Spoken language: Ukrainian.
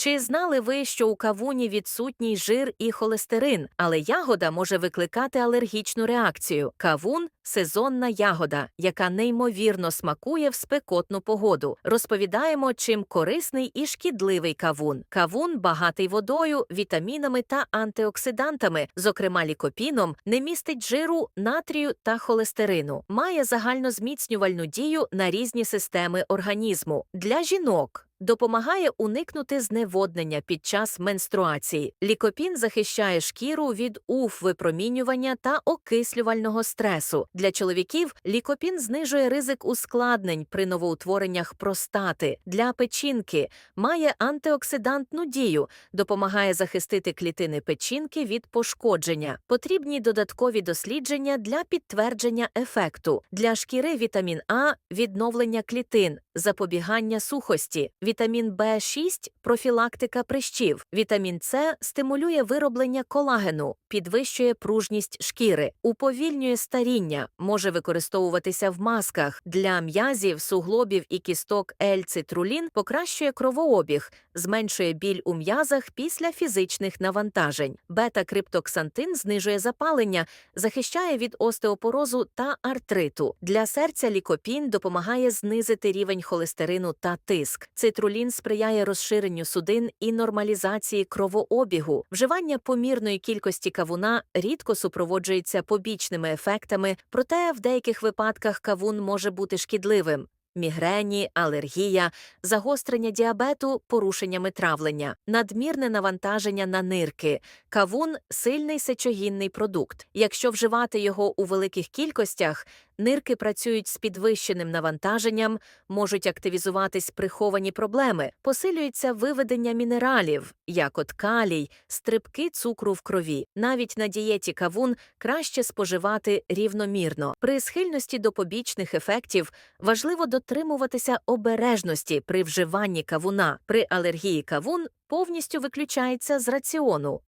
Чи знали ви, що у кавуні відсутній жир і холестерин, але ягода може викликати алергічну реакцію? Кавун сезонна ягода, яка неймовірно смакує в спекотну погоду. Розповідаємо, чим корисний і шкідливий кавун. Кавун багатий водою, вітамінами та антиоксидантами, зокрема лікопіном, не містить жиру, натрію та холестерину. Має загальнозміцнювальну дію на різні системи організму. Для жінок Допомагає уникнути зневоднення під час менструації. Лікопін захищає шкіру від УФ-випромінювання та окислювального стресу. Для чоловіків лікопін знижує ризик ускладнень при новоутвореннях простати. Для печінки має антиоксидантну дію, допомагає захистити клітини печінки від пошкодження. Потрібні додаткові дослідження для підтвердження ефекту. Для шкіри вітамін А відновлення клітин, запобігання сухості, вітамін В6 профілактика прищів, вітамін С стимулює вироблення колагену, підвищує пружність шкіри, уповільнює старіння, може використовуватися в масках для м'язів, суглобів і кісток L-цитрулін покращує кровообіг, зменшує біль у м'язах після фізичних навантажень. Бета-криптоксантин знижує запалення, захищає від остеопорозу та артриту. Для серця лікопін допомагає знизити рівень холестерину та тиск. Цитрулін сприяє розширенню судин і нормалізації кровообігу. Вживання помірної кількості кавуна рідко супроводжується побічними ефектами, проте в деяких випадках кавун може бути шкідливим. Мігрені, алергія, загострення діабету, порушеннями травлення, надмірне навантаження на нирки. Кавун сильний сечогінний продукт. Якщо вживати його у великих кількостях, нирки працюють з підвищеним навантаженням, можуть активізуватись приховані проблеми, посилюється виведення мінералів, як от калій, стрибки цукру в крові. Навіть на дієті кавун краще споживати рівномірно. При схильності до побічних ефектів важливо дотримуватися обережності при вживанні кавуна. При алергії кавун повністю виключається з раціону.